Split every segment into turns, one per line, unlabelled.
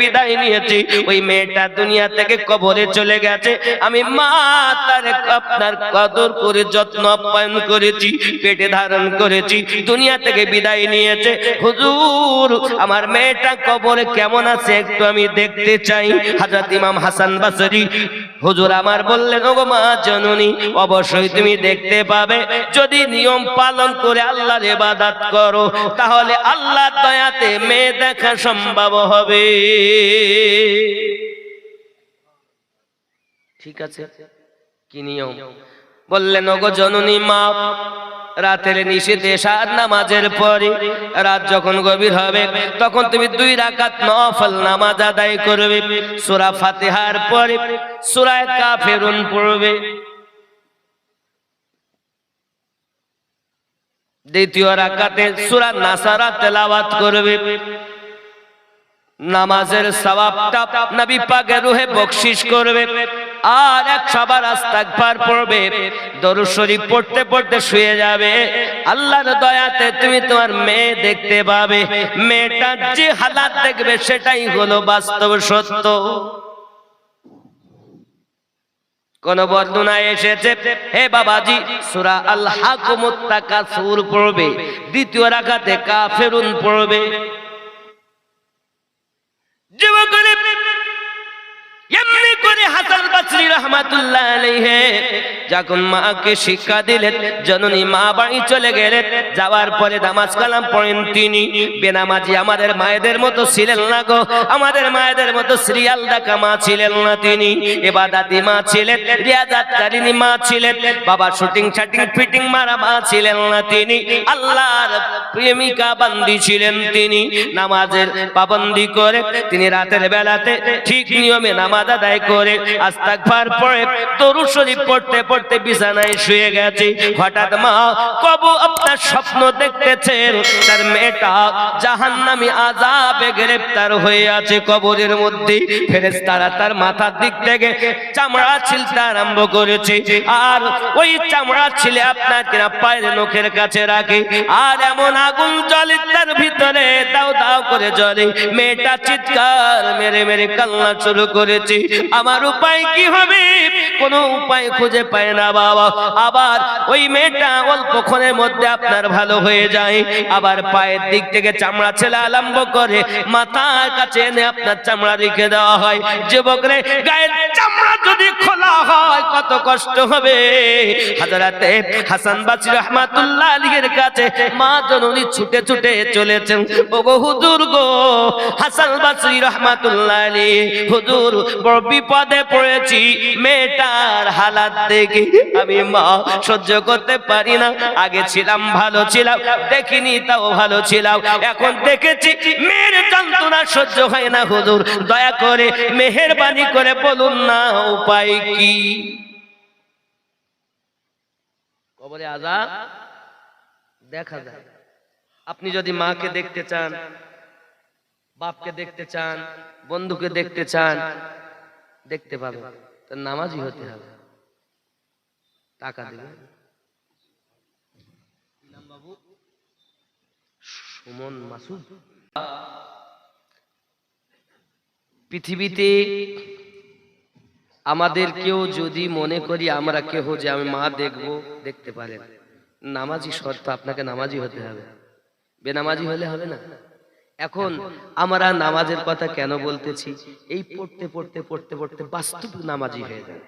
বিদায় নিয়েছি। ওই মেয়েটা দুনিয়া থেকে কবরে চলে গেছে। আমি মা তার আপনার কদর করে যত্ন আপ্যায়ন করেছি, পেটে ধারণ করেছি, দুনিয়া থেকে বিদায় নিয়েছে। হুজুর, আমার মেয়েটা কবরে কেমন আছে একটু আমি দেখতে চাই। হাজরত ইমাম হাসান বাসরি, হুজুর আমার বললেন, ওগো মা জননী, অবশ্যই তুমি দেখতে পাবে। যদি নিয়ম পালন করে আল্লাহর ইবাদত করো, তাহলে আল্লাহ দয়াতে মেয়ে দেখা সম্ভব হবে। ঠিক আছে। কি নিয়ম? বললেন, ওগো জননী মা রাতের নিষেধে সাত নামাজের পরে রাত যখন গভীর হবে, তখন তুমি দুই রাকাত নফল নামাজ আদায় করবে। সূরা ফাতিহার পরে সূরা কাফিরুন পড়বে। দ্বিতীয় রাকাতে সূরা নাসারা তেলাওয়াত করবে। নামাজের সওয়াবটা নবী পাকের রূহে বকশিশ করবে, আর এক সবার আস্তাগফার পড়বে, দরুদ শরীফ পড়তে পড়তে শুয়ে যাবে। আল্লাহর দয়াতে তুমি তোমার মেয়ে দেখতে পাবে। মেয়েটার যে হালাত দেখবে সেটাই হলো বাস্তব সত্য। কোন বর্ণনায় এসেছে, হে বাবাজি, সূরা আল হাকুমুত তাকাসুর পড়বে, দ্বিতীয় রাকাতে কাফেরুন পড়বে। রহমাতুল্লাহ আলাইহি। যখন মাকে শিক্ষা দিলেন, জননী মা বাড়ি চলে গেলেন। যাওয়ার পরে নামাজ কালাম পড়েন তিনি। বেনামাজি আমাদের মায়েদের মতো ছিলেন না গো। আমাদের মায়েদের মতো সিরিয়াল মা ছিলেন না তিনি। মা ছিলেন মা ছিলেন। বাবা শুটিং শাটিং ফিটিং মারা মা ছিলেন না তিনি। আল্লাহর প্রেমিকা বান্দি ছিলেন তিনি। নামাজের পাবন্দি করে তিনি রাতের বেলাতে ঠিক নিয়মে নামাজ আদায় করে আস্তাগফার পড়ে দরুদ শরীফ পড়তে পড়তে বিছানায় শুয়ে গেছে। হঠাৎ মা কবু আপনার স্বপ্ন দেখতেছেন। তার মেয়েটা জাহান্নামী আযাবে গ্রেফতার হয়ে আছে কবরের মধ্যে। ফেরেশতারা তার মাথার দিক থেকে চামড়া ছিলতে আরম্ভ করেছে। আর ওই চামড়া ছিলে আপনার কিনা পায়ের নখের কাছে রাখে। আর এমন আগুন জ্বলে তার ভিতরে দাও দাও করে জ্বলে। মেয়েটা চিৎকার মেরে মেরে কান্না শুরু করেছে। আমার উপায় কি হবে? কোনো উপায় খুঁজে পায় না বাবা। আবার ওই মেয়েটা অল্পক্ষণের মধ্যে আপনার ভালো হয়ে যায়। আবার পায়ের দিক থেকে চামড়া ছেলে আরম্ভ করে কাছে এনে আপনার চামড়া রেখে দেওয়া হয়। যুবকরে গায়ের চামড়া যদি খোলা হয়, কত কষ্ট হবে। হাজারাতে হাসান বাসি রহমাতুল্লাহ আলীর কাছে মা জননী ছুটে ছুটে চলেছেন। ওগো হুজুর গো, হাসান বাসি রহমাতুল্লাহ আলী, হুজুর, বড় বিপদে পড়েছি। মেয়েটার হালাত দেখে আমি মা সহ্য করতে পারি না। আগে ছিলাম ভালো ছিলাম, দেখিনি তাও ভালো ছিলাম। এখন দেখেছি মেয়ের যন্ত্রণা সহ্য হয় না হুজুর। দয়া করে মেহেরবানি করে বলুন না, উপায় কি? কবরে আজাব দেখা যায়। আপনি যদি মাকে দেখতে চান, বাপকে দেখতে চান, বন্ধুকে দেখতে চান, দেখতে পাবেন। তো নামাজি হতে হবে। টাকা দেবে সুমন মাসুদ। পৃথিবীতে আমাদের কেউ যদি মনে করি আমরা কেহ যে আমি মা দেখব দেখতে পারেন। নামাজি শর্ত আপনাকে নামাজি হতে হবে। বেনামাজি হলে হবে না? এখন আমরা নামাজের কথা কেন বলতেছি? এই পড়তে পড়তে পড়তে পড়তে বাস্তব নামাজি হয়ে যায়।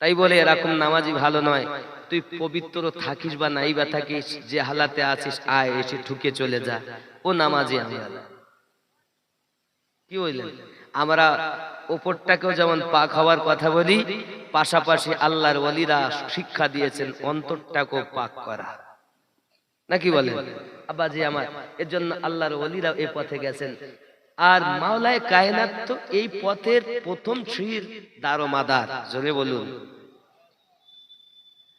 তাই বলে এরকম নামাজি ভালো নয়। তুই পবিত্র থাকিস বা নাই বা থাকিস যে হালাতে আছিস আয় এসে ঠুকে চলে যা। ও নামাজি আমরা কি বললেন আমরা ওপরটাকেও যেমন পাক হওয়ার কথা বলি পাশাপাশি আল্লাহর ওলিরা শিক্ষা দিয়েছেন অন্তরটাকেও পাক করা। নাকি বলেন? আব্বাজি আমার এর জন্য আল্লাহর ওলিরা এই পথে গেছেন। আর মাওলায় কায়নাত তো এই পথের প্রথম শ্রীর দারোমাদার। জোরে বলুন।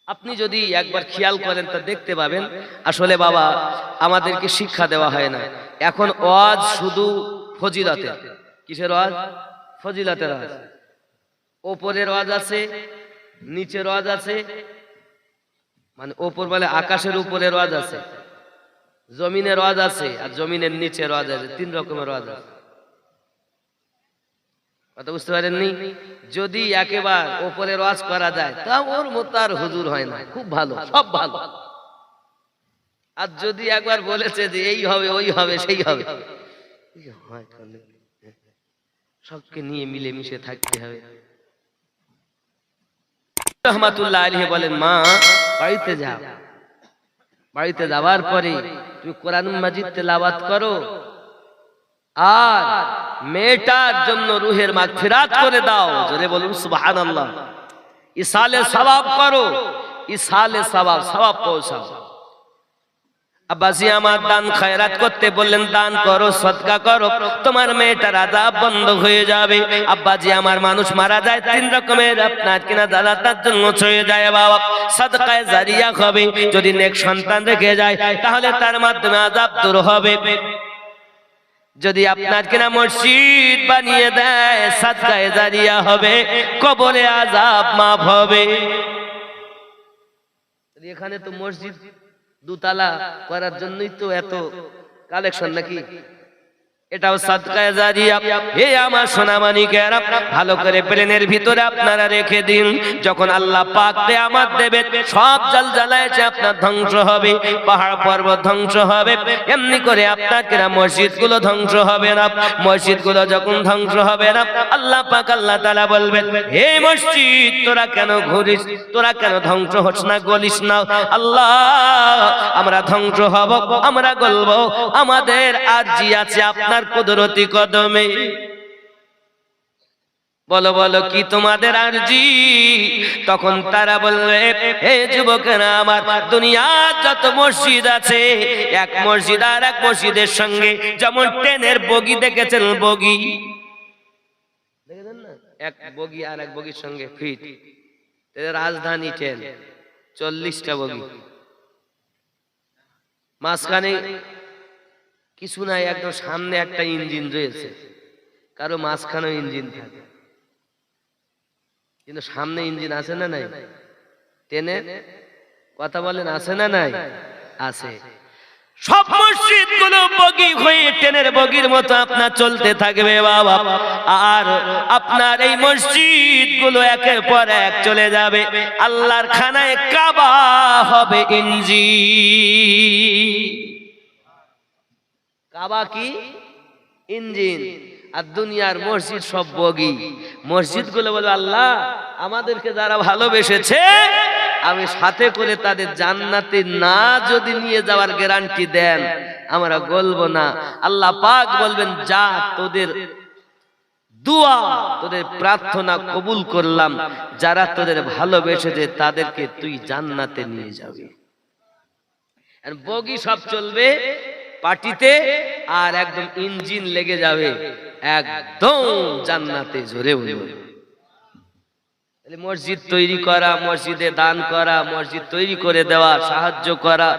আপনি যদি একবার খেয়াল করেন তা দেখতে পাবেন। আসলে বাবা আমাদেরকে শিক্ষা দেওয়া হয় না। এখন ওয়াজ শুধু ফজিলতে কিসের ওয়াজ? ফজিলতের ওয়াজ। ওপরের ওয়াজ আছে নিচের ওয়াজ আছে মানে ওপর বলে আকাশের উপরের ওয়াজ আছে। জমিনের ওয়াজ আছে আর জমিনের নিচের ওয়াজ আছে। তিন রকমের ওয়াজ আছে। কথা বুঝতে পারেননি? যদি একেবার ওপরে রস করা যায় তা ওর মতো আর হুজুর হয় না। খুব ভালো সব ভালো। আর যদি একবার বলেছে যে এই হবে ওই হবে সেই হবে। সবকে নিয়ে মিলেমিশে থাকতে হবে। রহমাতুল্লাহ আলী বলেন মা বাড়িতে যাও বাড়িতে যাওয়ার পরে তুমি কোরআন মাজিদ তেলাবাদ করো। আর মেয়েটার জন্য রুহের মা মাগফিরাত করে দাও। জোরে বলুন, সুবহানাল্লাহ। ইসালে সবাব করো। ইসালে সওয়াব সওয়াব পৌঁছাও। আব্বাসি আমার দান খয়রাত করতে বললেন, দান করো, সদকা করো, তোমার মেয়েটার আজাব বন্ধ হয়ে যাবে। আব্বাজি আমার মানুষ মারা যায়, তিন রকমের আপনার কিনা দাদা তার জন্য ছয়ে যায়, বাবা। সদকায় জারিয়া হবে, যদি নেক সন্তান রেখে যায়, তাহলে তার মাধ্যমে আজাব দূর হবে। যদি আপনার কিনা মসজিদ বানিয়ে দেয়, সাদকায় জারিয়া হবে, কবরে আজাব মাফ হবে। এখানে তো মসজিদ দুতলা করার জন্যই তো এত কালেকশন নাকি? এটাও সাদকায় জারিয়া। হে আমার সোনামানিকেরা ভালো করে প্লেনের ভিতরে আপনারা রেখে দিন। যখন আল্লাহ পাক আমার দেবে সব জল জ্বালায় আপনার ধ্বংস হবে, পাহাড় পর্বত ধ্বংস হবে। এমনি করে আপনার কেনা মসজিদগুলো ধ্বংস হবে না। মসজিদগুলো যখন ধ্বংস হবে না, আল্লাহ পাক আল্লাহ তালা বলবেন, হে মসজিদ, তোরা কেন ঘুরিস? তোরা কেন ধ্বংস হস না, গলিস না? আল্লাহ আমরা ধ্বংস হব আমরা গলব। আমাদের আরজি আছে আপনার কুদরতি কদমে। বলো বলো কি তোমাদের আরজি? তখন তারা বলবে হে যুবকেরা আমার দুনিয়ার যত মসজিদ আছে এক মসজিদ আর এক মসজিদের সঙ্গে যেমন ট্রেনের বগি দেখেছেন বগি। দেখেছেন না? এক বগি আর এক বগির সঙ্গে ফিট। রাজধানী ট্রেন চল্লিশটা বগি। মাঝখানে কিছু নাই, একদম সামনে একটা ইঞ্জিন রয়েছে। কারও মাঝখানেও ইঞ্জিন থাকে। কিন্তু সামনে ইঞ্জিন আছে না নাই? ট্রেনে কথা বলেন, আছে না নাই? আছে। সব মসজিদগুলো বগি হয়ে ট্রেনের বগির মতো আপনার চলতে থাকবে বাবা। আর আপনার এই মসজিদগুলো একের পর এক চলে যাবে। আল্লাহর খানায় কাবা হবে ইঞ্জি কাবা কি? ইঞ্জিন আর দুনিয়ার মসজিদ সব বগি। মসজিদগুলো বলে, আল্লাহ, আমাদেরকে যারা ভালোবেসেছে আমি সাথে করে তাদের জান্নাতে না যদি নিয়ে যাওয়ার গ্যারান্টি দেন, আমরা বলব না। আল্লাহ পাক বলবেন, যা তোদের দুয়া, তোদের প্রার্থনা কবুল করলাম। যারা তোদের ভালোবেসেছে, তাদেরকে তুই জান্নাতে নিয়ে যাবি। বগি সব চলবে পার্টিতে আর একদম ইঞ্জিন লেগে যাবে। একদম জান্নাতে জোরে তাহলে মসজিদ তৈরি করা, মসজিদে দান করা, মসজিদ তৈরি করে দেওয়া, সাহায্য করা,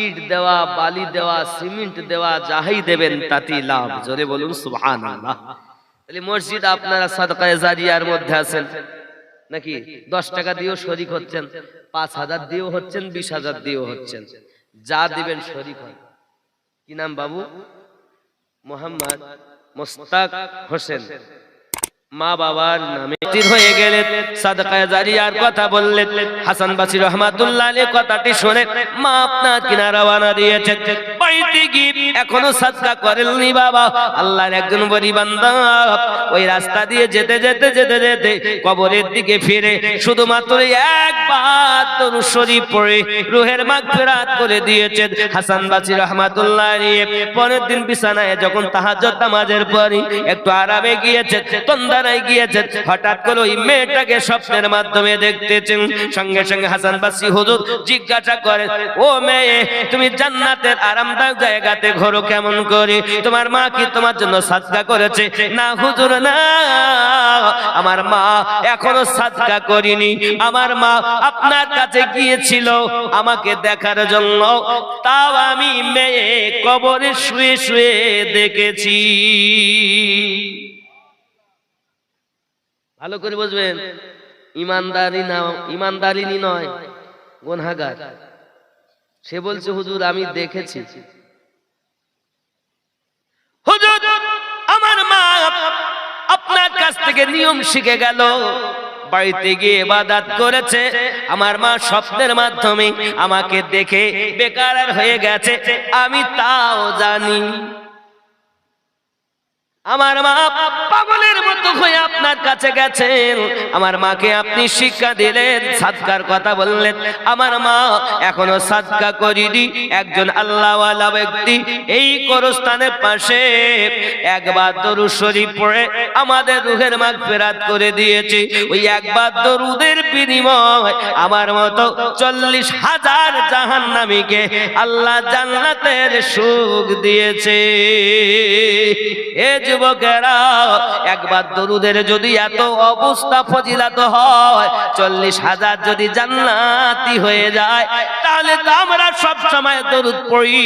ইট দেওয়া, বালি দেওয়া, সিমেন্ট দেওয়া, যাহাই দেবেন তাতেই লাভ। জোরে বলুন, সুবহানাল্লাহ। তাহলে মসজিদ আপনারা সাদকায়ে জারিয়ার মধ্যে আছেন, নাকি দশ টাকা দিয়েও শরিক হচ্ছেন, পাঁচ হাজার দিয়েও হচ্ছেন, বিশ হাজার দিয়েও হচ্ছেন, যা দিবেন শরিক হয়। কি নাম বাবু? মোহাম্মদ মোস্তাক হোসেন। মা বাবার নামে হয়ে গেলেন সাদকায় জারিয়ার কথা বললেন হাসান বাসি রহমাতুল্লাহ কথাটি শুনে মা আপনার কিনা রওনা দিয়েছেন। এখনও করেননি বাবা। আল্লাহর একজন ওই রাস্তা দিয়ে যেতে যেতে যেতে যেতে কবরের দিকে ফিরে শুধুমাত্র একবার শরীফ পড়ে রুহের করে দিয়েছেন হাসান বাসি রহমাতুল্লাহ পরের দিন বিছানায় যখন নামাজের পরে একটু আরামে গিয়েছে তন্দারায় গিয়েছে হঠাৎ করে ওই মেয়েটাকে স্বপ্নের মাধ্যমে দেখতেছেন। সঙ্গে সঙ্গে হাসান বাসি হুজুর জিজ্ঞাসা করে ও মেয়ে, তুমি জান্নাতের আরামদায়ক জায়গাতে ঘোরো কেমন করে? তোমার মা কি তোমার জন্য সাদকা করেছে? না, হুজুর, না। আমার মা এখনও সাদকা করিনি। আমার মা আপনার কাছে গিয়েছিল আমাকে দেখার জন্য। তাও আমি মেয়ে কবরে শুয়ে শুয়ে দেখেছি। ভালো করে বুঝবেন, ইমানদারি না ইমানদারিনী নয়, গুনহাগার। সে বলছে হুজুর আমি দেখেছি। হুজুর আমার মা আপনার কাছ থেকে নিয়ম শিখে গেল। বাড়িতে গিয়ে বাদাত করেছে। আমার মা স্বপ্নের মাধ্যমে আমাকে দেখে বেকার হয়ে গেছে। আমি তাও জানি। আমার মা পাগলের মতো হয়ে আপনার কাছে গেছেন। আমার মাকে আপনি শিক্ষা দিলেন, সাদকার কথা বললেন। আমার মা এখনও সাদকা করিনি, একজন আল্লাহওয়ালা ব্যক্তি এই করস্থানের পাশে একবার দরুদ শরীফ পড়ে আমাদের রুহের মাগ ফেরাত করে দিয়েছে। ওই একবার দরুদের বিনিময় আমার মতো চল্লিশ হাজার জাহান্নামীকে আল্লাহ জান্নাতের সুখ দিয়েছে। এ যুবকেরা, একবার দরুদের যদি এত অবস্থা ফজিলাত হয়, চল্লিশ হাজার যদি জান্নাতি হয়ে যায়, তাহলে তো আমরা সব সময় দরুদ পড়ি।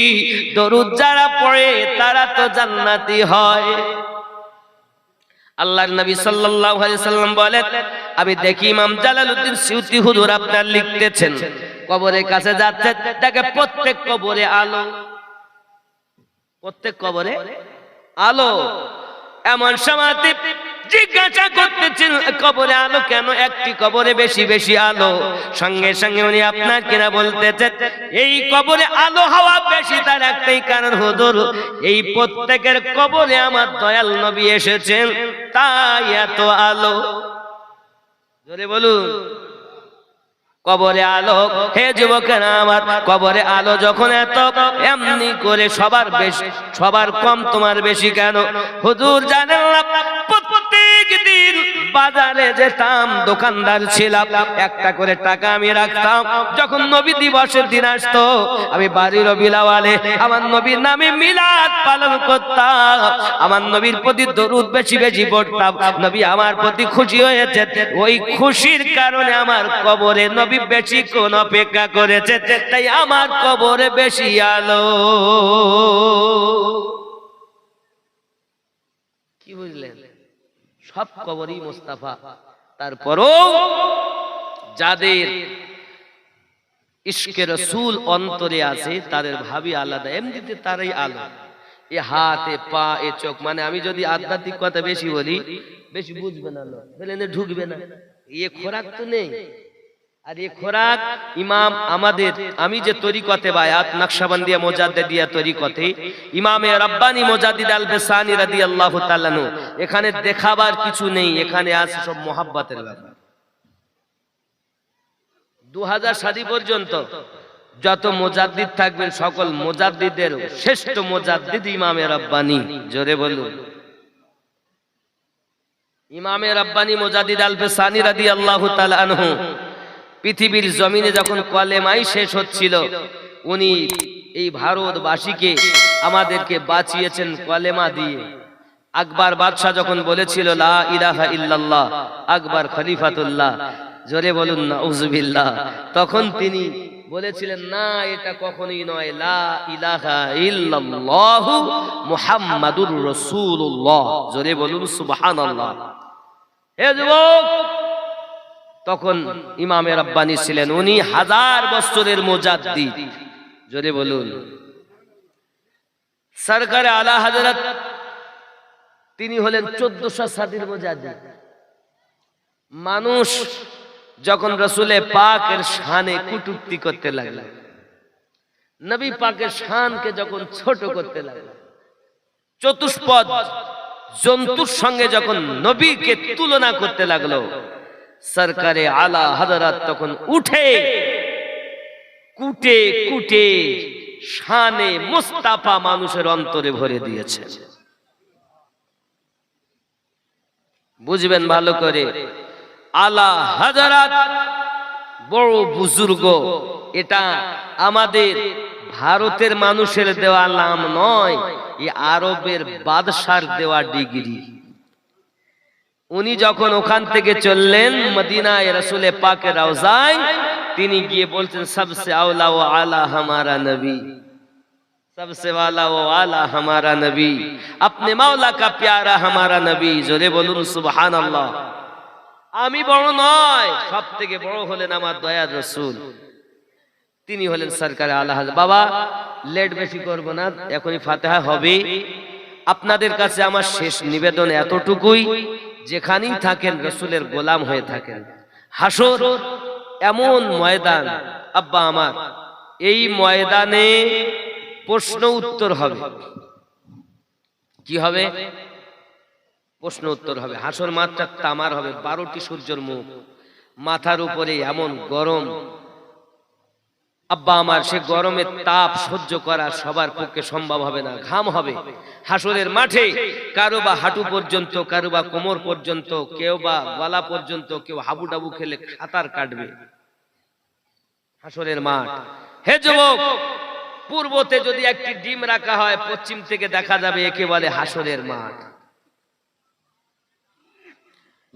দরুদ যারা পড়ে, তারা তো জান্নাতি হয়। আল্লাহর নবী সাল্লাম বলেন, আমি দেখি ইমাম জালালউদ্দিন সিউতি হুজুর আপনার লিখতেছেন। কবরের কাছে যাচ্ছে, দেখে প্রত্যেক কবরে আলো। প্রত্যেক কবরে আলো। এমন সমাধি জিজ্ঞাসা করতেছেন কবরে আলো কেন? একটি কবরে বেশি বেশি আলো। সঙ্গে সঙ্গে উনি আপনার কিনা বলতেছেন, এই কবরে আলো হওয়া বেশি তার একটাই কারণ হুজুর, এই প্রত্যেকের কবরে আমার দয়াল নবী এসেছেন, তাই এত আলো। জোরে বলুন। কবরে আলো। হে যুবকেরা আমার কবরে আলো যখন এত, এমনি করে সবার বেশি সবার কম তোমার বেশি কেন? হুজুর জানেন না বাজারে যেতাম, দোকানদার ছিলাম, একটা করে টাকা আমি রাখতাম। যখন নবী দিবসের দিন আসতো, আমি বাড়ির বিলাওয়ালে আমার নবীর নামে মিলাদ পালন করতাম। আমার নবীর প্রতি দরুদ বেশি বেশি পড়তাম। নবী আমার প্রতি খুশি হয়েছে ওই খুশির কারণে আমার কবরে নবী বেশি কোন অপেক্ষা করেছে। তাই আমার কবরে বেশি আলো। কি বুঝলেন? সব কবরই মোস্তাফা। তারপরও যাদের ইশকে রসুল অন্তরে আছে, তাদের ভাবি আলাদা, এমনিতে তারাই আলো। এ হাত, পা, এ চোখ মানে আমি যদি আধ্যাত্মিক কথা বেশি বলি, বেশি বুঝবে না ঢুকবে না। ইয়ে খোরাক তো নেই। আর এ খোরাক ইমাম আমাদের, আমি যে তরিকতে বায়াত নকশাবন্দিয়া মোজাদ্দিয়া তরিকতে, ইমামে রব্বানি মোজাদ্দিদ আল বেসানি রাদিয়াল্লাহু তাআলা নু এখানে দেখাবার কিছু নেই, এখানে আছে সব মোহাব্বতের ব্যাপার। দু হাজার সাদি পর্যন্ত যত মোজাদ্দিদ থাকবেন, সকল মোজাদ্দিদের শ্রেষ্ঠ মোজাদ্দিদ ইমামে রব্বানি, জোরে বলুন। ইমামে রব্বানি মোজাদ্দিদ আল বেসানি রাদিয়াল্লাহু তাআলা আনহু পৃথিবীর জমিনে যখন কলেমাই শেষ হচ্ছিল উনি এই ভারতবাসীকে আমাদেরকে বাঁচিয়েছেন কলেমা দিয়ে। আকবর বাদশাহ যখন বলেছিল লা ইলাহা ইল্লাল্লাহ আকবর খলিফাতুল্লাহ। জোরে বলুন না উজবিল্লাহ তখন তিনি বলেছিলেন না এটা কখনোই নয় লা ইলাহা ইল্লাল্লাহু মুহাম্মাদুর রাসূলুল্লাহ জোরে বলুন সুবহানাল্লাহ। হে যুবক তখন ইমামে রব্বানি ছিলেন। উনি হাজার বছরের মোজাদ্দিদ। জোরে বলুন। সরকারে আলা হযরত, তিনি হলেন চোদ্দশো সাদির মোজাদ্দিদ। মানুষ যখন রসুলে পাকের শানে কুটুক্তি করতে লাগল, নবী পাকের শানকে যখন ছোট করতে লাগল, চতুষ্পদ জন্তুর সঙ্গে যখন নবীকে তুলনা করতে লাগল সরকারে আলা হজরত তখন উঠে, কুটে কুটে শানে মুস্তাফা মানুষের অন্তরে ভরে দিয়েছে। বুঝবেন ভালো করে, আলা হাজারাত বড় বুজুর্গ, এটা আমাদের ভারতের মানুষের দেওয়া নাম নয়, এই আরবের বাদশার দেওয়া ডিগ্রি। উনি যখন ওখান থেকে চললেন মদিনায় রসুলে পাকে রওজায় তিনি গিয়ে বলছেন সবসে আওলা ও আলা হামারা নবী सबसे वाला वो आला हमारा नबी अपने मौला का प्यारा हमारा नबी জোরে বলুন সুবহান আল্লাহ আমি বড় নয় সব থেকে বড় হলেন আমার দয়ার রসুল তিনি হলেন সরকার আল্লাহ বাবা লেট বেশি করব না এখনই ফাতেহা হবে আপনাদের কাছে আমার শেষ নিবেদন এতটুকুই যেখানেই থাকেন রসুলের গোলাম হয়ে থাকেন। হাসর এমন ময়দান আব্বা আমার এই ময়দানে প্রশ্ন উত্তর হবে? কি হবে? প্রশ্ন উত্তর হবে। হাসর মাত্রা তামার হবে। বারোটি সূর্যের মুখ। মাথার উপরে এমন গরম আব্বা আমার, সে গরমের তাপ সহ্য করা সবার পক্ষে সম্ভব হবে না, ঘাম হবে। হাসরের মাঠে কারও বা হাঁটু পর্যন্ত, কারও বা কোমর পর্যন্ত, কেউ বা গলা পর্যন্ত কেউ হাবু ডাবু খেলে সাঁতার কাটবে। হাসরের মাঠ। হে যুবক, পূর্বতে যদি একটি ডিম রাখা হয়, পশ্চিম থেকে দেখা যাবে একে বলে হাসরের মাঠ।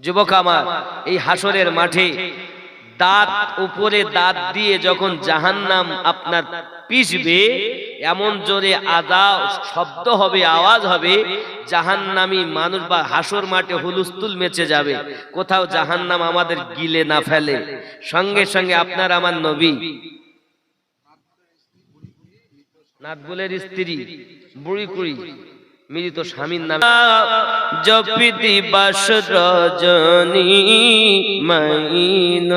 যুবক আমার, এই হাসরের মাঠে দাঁত উপরে দাঁত দিয়ে যখন জাহান্নাম আপনার পিষবে, এমন জোরে আদা শব্দ হবে, আওয়াজ হবে, জাহান্নামি মানুষ বা হাসর মাঠে হুলুস্তুল মেচে যাবে। কোথাও জাহান্নাম আমাদের গিলে না ফেলে। সঙ্গে সঙ্গে আপনার আমার নবী। নাথবুলের স্ত্রী, বুড়ি কুড়ি। মৃত স্বামীর নাম। জপি দিবাস রজনী মাইন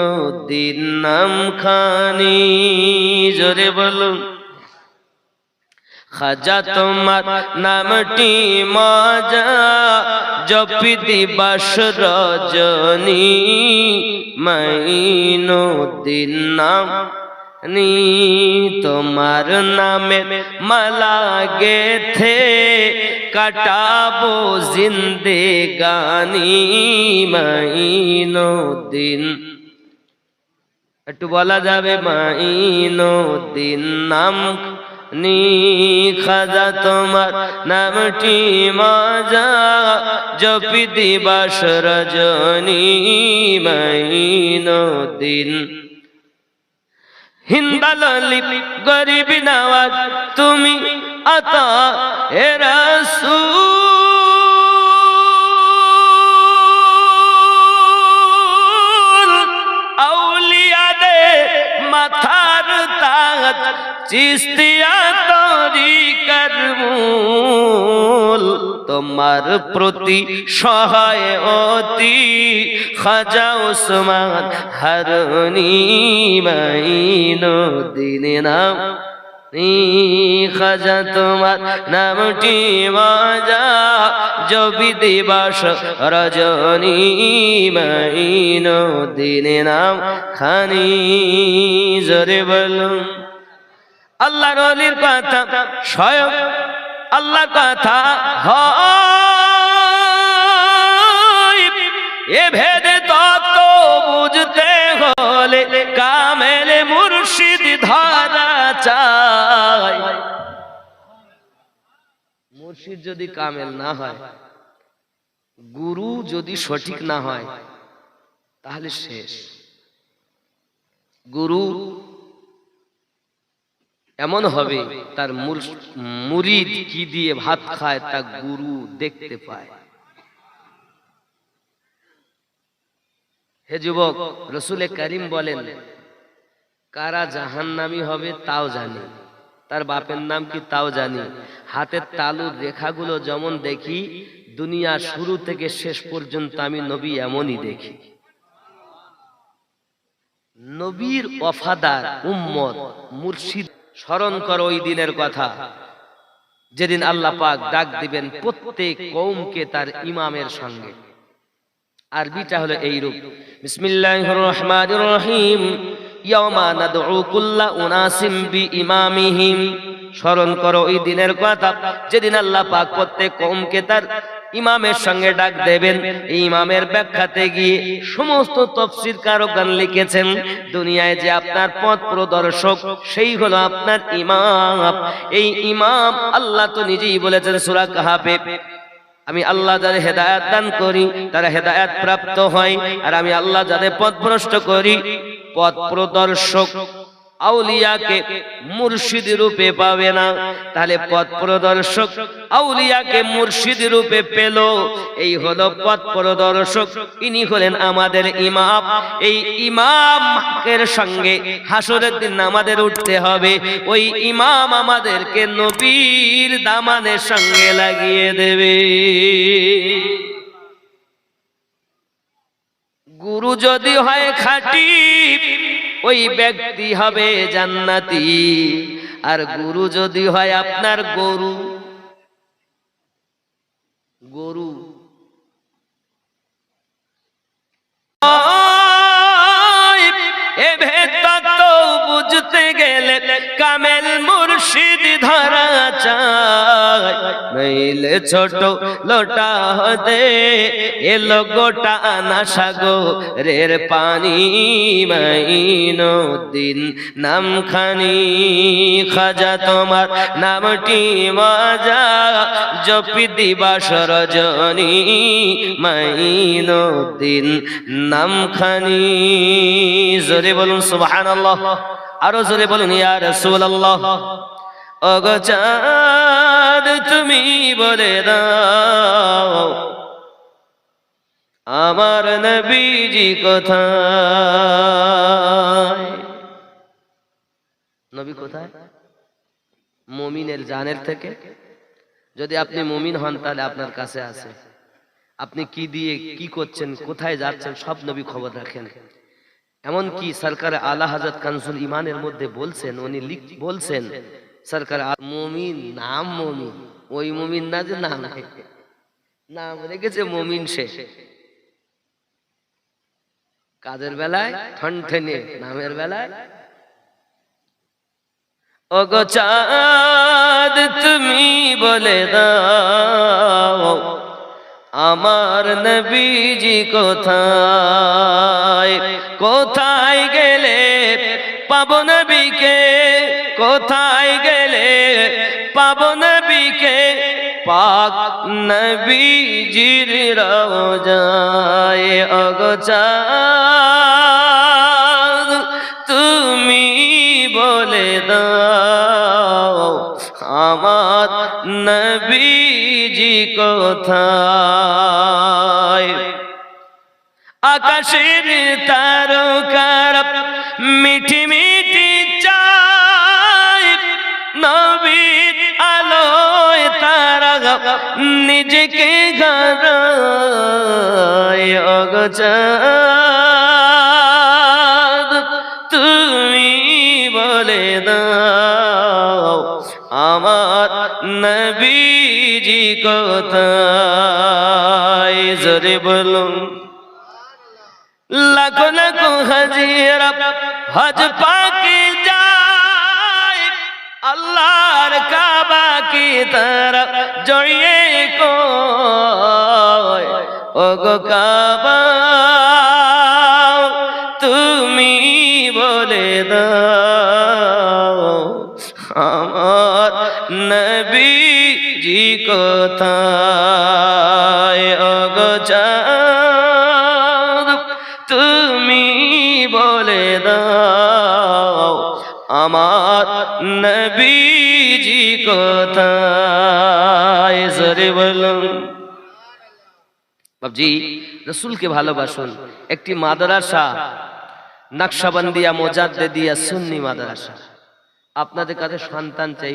দিন নাম খানি জোরে বলুন। খাজা তোমার নামটি মজা। জপি দিবাস রজনী মাইন দিন নাম নি তোমার নামে মালা গেথে কাটাবো জিন্দে গানি মাইনো দিন একটু বলা যাবে মাইনো দিন নাম নি খাজা তোমার নামটি মাজা, জপি দিবাস রজনী মাইনো দিন হিন্দালি গরিব নওয়াজ তুমি আতা হে রাসূল চিস্তিয়া তরিকার মূল তোমার প্রতি সহায় অতি খাজা ওসমান হারনি মাইনো দিনে নাম খাজা, তোমার নামটি মাজা, জবি দিবাস রজনী মাইনো দিনে নাম। খানি জরে বলুন। আল্লাহ রলির কথা, স্বয়ং আল্লাহ কথা হয়। এ ভেদে তত্ত্ব বুঝতে হলে কামেলে মুর্শিদ ধরা চাই। মুর্শিদ যদি কামেল না হয়, গুরু যদি সঠিক না হয়, তাহলে শেষ। গুরু এমন হবে তার মুর- মুরিদ কি দিয়ে ভাত খায় তা গুরু দেখতে পায়। হে যুবক, রসুলে করিম বলেন, কারা জাহান্নামি হবে তাও জানি। তার বাপের নাম কি তাও জানি। হাতের তালুর রেখাগুলো যেমন দেখি দুনিয়া শুরু থেকে শেষ পর্যন্ত আমি নবী এমনই দেখি। নবীর অফাদার উম্মত মুর্শিদ স্মরণ করো ওই দিনের কথা। যেদিন আল্লাহ পাক ডাক দিবেন প্রত্যেক কৌমকে তার ইমামের সঙ্গে। আরবিটা হলো এই রূপ বিসমিল্লাহির রহমানির রহিম। ইয়াওমা নাদউ কুল্লা উনাসিম বিইমামিহিম। স্মরণ করো ওই দিনের কথা। যেদিন আল্লাহ পাক প্রত্যেক কওমকে তার ইমামের সঙ্গে ডাক দেবেন ইমামের ব্যাখ্যাতে গিয়ে সমস্ত তফসির কারকান লিখেছেন, দুনিয়ায় যে আপনার পথ প্রদর্শক, সেই হলো আপনার ইমাম। এই ইমাম আল্লাহ তো নিজেই বলেছেন সূরা কাহাফে, আমি আল্লাহ যাদের হেদায়াত দান করি, তারা হেদায়াত প্রাপ্ত হয়, আর আমি আল্লাহ যাদের পথ ভ্রষ্ট করি, পথ প্রদর্শক আউলিয়াকে মুর্শিদ রূপে পাবে না। তাহলে পথ প্রদর্শক আউলিয়াকে মুর্শিদ রূপে পেল। এই হলো পথ প্রদর্শক। ইনি হলেন আমাদের ইমাম। এই ইমামের সঙ্গে হাসরের দিন আমাদের উঠতে হবে। ওই ইমাম আমাদেরকে নবীর দামানের সঙ্গে লাগিয়ে দেবে। গুরু যদি হয় খাঁটি ওই ব্যক্তি হবে জান্নাতি। আর গুরু যদি হয় আপনার গরু। গরু। বুঝতে গেলে কামেল মুর্শিদ ধরা চায় নইলে ছোট লোটা হতে এলো গোটা না সাগো রের পানি দিন নামখানি খাজা, তোমার নামটি মজা, জপি দিবাস রজনী মাইন দিন নামখানি, জোরে বলুন সুবহান আরও জোরে বলুন, ইয়া রাসূলুল্লাহ। ওগো চাঁদ তুমি বলে দাও। আমার নবীজি কোথায়? নবী কোথায়? মমিনের জানের থেকে? যদি আপনি মমিন হন, তাহলে আপনার কাছে আছে। আপনি কি দিয়ে, কি করছেন, কোথায় যাচ্ছেন, সব নবী খবর রাখেন। এমন কি সরকার আলা হাজরত কানসুল ইমানের মধ্যে বলছেন, উনি বলছেন সরকার মুমিন, নাম মুমিন। ওই মুমিন না যে নাম নাম রেখেছে মুমিন সে। কাজের বেলায়? ঠনঠনে। নামের বেলায়? ওগো চাঁদ, তুমি বলে দাও, আমার নবীজি কোথায়? কোথায় গেলে পাব নবীকে? কোথায় গেলে পাব নবীকে? পাক নবীজির রওজায় অগচাঁদ তুমি বলে দাও, আমার নবীজি কোথায়? আকাশের তারকার মিঠি মিঠি নিজেকে গারায় তুমি বলে দাও, আমার নবীজি কোথায়? জোরে বলুন। লাখো লাখো হাজিরা হজ পাকে আল্লাহর কাবা কি তারা জড়িয়ে কয়? ও গো কাবা বাবজি রসুলকে ভালোবাসুন। একটি মাদারাসা নকশাবন্দিয়া মোজাদ্দে দিয়া সুন্নি মাদ্রাসা। আপনাদের কাছে সন্তান চাই।